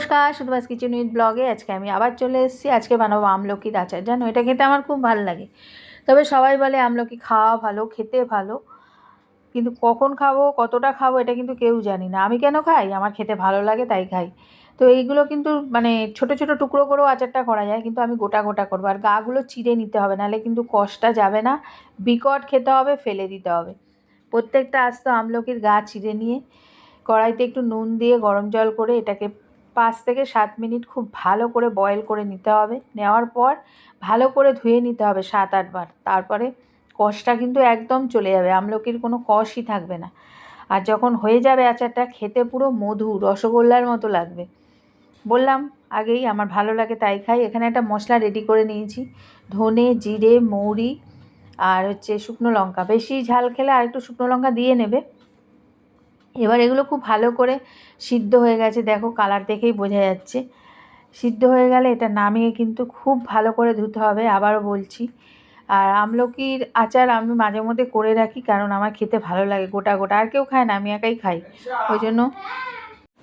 নমস্কার, সুদবাস kitchen with ব্লগে আজকে আমি আবার চলে এসেছি। আজকে বানাবো আমলকির আচার। জানো, এটা খেতে আমার খুব ভালো লাগে। তবে সবাই বলে আমলকি খাওয়া ভালো, খেতে ভালো। কিন্তু কখন খাব, কতটা খাব, এটা কিন্তু কেউ জানি না। আমি কেন খাই? আমার খেতে ভালো লাগে, তাই খাই। তো এইগুলো কিন্তু মানে ছোট ছোট টুকরো করেও আচারটা করা যায়, কিন্তু আমি গোটা গোটা করব। আর গাগুলো চিড়ে নিতে হবে, নাহলে কিন্তু কষটা যাবে না। বিকট খেতে হবে, ফেলে দিতে হবে। প্রত্যেকটা আস্ত আমলকির গা চিড়ে নিয়ে কড়াইতে একটু নুন দিয়ে গরম জল করে এটাকে পাঁচ থেকে সাত মিনিট খুব ভালো করে বয়েল করে নিতে হবে। নেওয়ার পর ভালো করে ধুয়ে নিতে হবে সাত আটবার তারপরে কষটা কিন্তু একদম চলে যাবে, আমলকির কোনো কষই থাকবে না। আর যখন হয়ে যাবে আচারটা, খেতে পুরো মধু, রসগোল্লার মতো লাগবে। বললাম, আগেই আমার ভালো লাগে তাই খাই। এখানে একটা মশলা রেডি করে নিয়েছি। ধনে, জিরে, মৌরি আর হচ্ছে শুকনো লঙ্কা। বেশি ঝাল খেলে আর একটু শুকনো লঙ্কা দিয়ে নেবে। এবার এগুলো খুব ভালো করে সিদ্ধ হয়ে গেছে। দেখো কালার দেখেই বোঝা যাচ্ছে। সিদ্ধ হয়ে গেলে এটা নামিয়ে কিন্তু খুব ভালো করে ধুতে হবে, আবারও বলছি। আর আমলকির আচার আমি মাঝে মধ্যে করে রাখি কারণ আমার খেতে ভালো লাগে গোটা গোটা। আর কেউ খায় না, আমি একাই খাই। ওই জন্য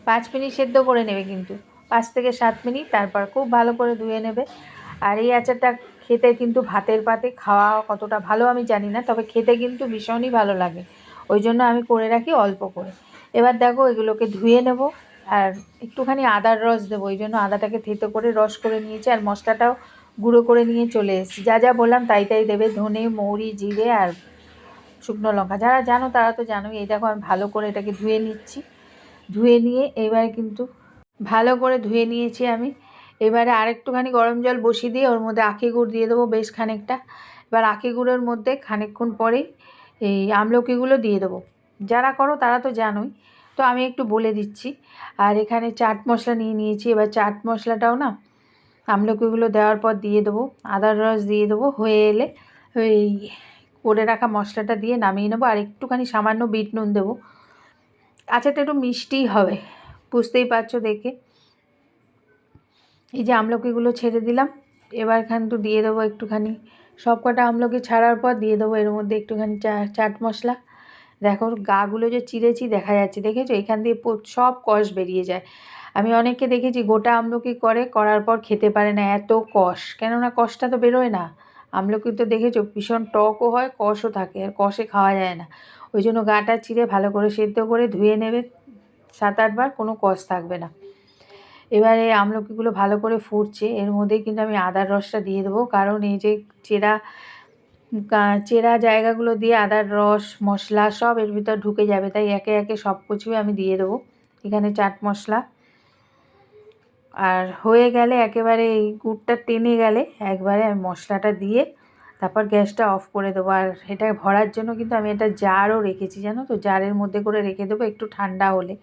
পাঁচ মিনিট সেদ্ধ করে নেবে কিন্তু। পাঁচ থেকে সাত মিনিট, তারপর খুব ভালো করে ধুয়ে নেবে। আর এই আচারটা খেতে কিন্তু ভাতের পাতে খাওয়া কতটা ভালো আমি জানি না, তবে খেতে কিন্তু ভীষণই ভালো লাগে। ওই জন্য আমি করে রাখি অল্প করে। এবার দেখো এগুলোকে ধুয়ে নেব আর একটুখানি আদার রস দেবো ওই জন্য আদাটাকে থেতো করে রস করে নিয়েছি আর মশলাটাও গুঁড়ো করে নিয়ে চলে এসেছি। যা যা বললাম তাই তাই দেবে, ধনে, মৌরি, জিরে আর শুকনো লঙ্কা। যারা জানো তারা তো জানোই, এই দেখো আমি ভালো করে এটাকে ধুয়ে নিচ্ছি। ধুয়ে নিয়ে এবার কিন্তু ভালো করে ধুয়ে নিয়েছি আমি। এবারে আরেকটুখানি গরম জল বসিয়ে দিয়ে ওর মধ্যে আখি গুড় দিয়ে দেবো বেশ খানিকটা। এবার আখি গুঁড়োর মধ্যে খানিকক্ষণ পরেই এই আমলকিগুলো দিয়ে দেবো। যারা করো তারা তো জানোই। তো আমি একটু বলে দিচ্ছি। আর এখানে চাট মশলা নিয়ে নিয়েছি। এবার চাট মশলাটাও না আমলকিগুলো দেওয়ার পর দিয়ে দেবো। আদার রস দিয়ে দেবো। হয়ে এলে ওই করে রাখা মশলাটা দিয়ে নামিয়ে নেব। আর একটুখানি সামান্য বিট নুন দেবো। আচারটা একটু মিষ্টিই হবে। বুঝতেই পারছ দেখে। এই যে আমলকিগুলো ছেড়ে দিলাম। এবার খান তো দিয়ে দেবো একটুখানি সব কটা আমলকি ছাড়ার পর দিয়ে দেবো এর মধ্যে একটুখানি চা, চাট মশলা। দেখো গাগুলো যে চিড়েছি দেখা যাচ্ছে, দেখেছ? এখান দিয়ে সব কষ বেরিয়ে যায়। আমি অনেককে দেখেছি গোটা আমলকি করে, করার পর খেতে পারে না, এত কষ। কেননা কষটা তো বেরোয় না। আমলকি তো দেখেছ, ভীষণ টকও হয়, কষও থাকে, আর কষে খাওয়া যায় না। ওই জন্য গাটা চিড়ে ভালো করে সেদ্ধ করে ধুয়ে নেবে, সাত আটবার কোনো কষ থাকবে না। এবারে আমলকিগুলো ভালো করে ফুটছে। এর মধ্যেই কিন্তু আমি আদার রসটা দিয়ে দেবো। কারণ এই যে চেরা চেরা জায়গাগুলো দিয়ে আদার রস, মশলা সব এর ভিতর ঢুকে যাবে। তাই একে একে সব কিছুই আমি দিয়ে দেবো। এখানে চাট মশলা। আর হয়ে গেলে একেবারে এই গুড়টা টেনে গেলে একবারে আমি মশলাটা দিয়ে তারপর গ্যাসটা অফ করে দেবো। আর এটা ভরার জন্য কিন্তু আমি এটা জারও রেখেছি, জানো তো? জারের মধ্যে করে রেখে দেবো একটু ঠান্ডা হলে।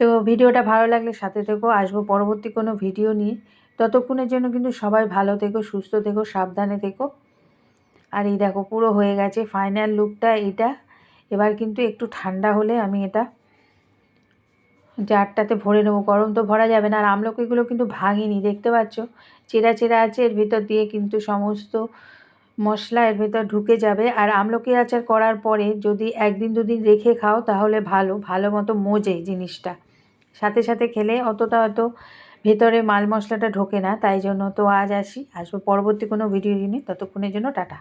তো ভিডিওটা ভালো লাগলে সাথে থেকো আসব পরবর্তী কোনো ভিডিও নিয়ে। ততক্ষণের জন্য কিন্তু সবাই ভালো থেকো, সুস্থ থেকো, সাবধানে থেকো। আর এই দেখো পুরো হয়ে গেছে ফাইনাল লুকটা এটা এবার কিন্তু একটু ঠান্ডা হলে আমি এটা জারটাতে ভরে নেব। গরম তো ভরা যাবে না। আর আমলকিগুলো কিন্তু ভাঙিনি, দেখতে পাচ্ছ? চেরা চেরা আছে, এর ভিতর দিয়ে কিন্তু সমস্ত মশলা এর ভেতর ঢুকে যাবে। আর আমলকি আচার করার পরে যদি একদিন দুদিন রেখে খাও তাহলে ভালো ভালো মতো মজে জিনিসটা। সাথে সাথে খেলে অতটা হয়তো ভেতরে মাল মশলাটা ঢোকে না, তাই জন্য তো আজ আসি। আসব পরবর্তী কোনো ভিডিও নিয়ে। ততক্ষণের জন্য টাটা।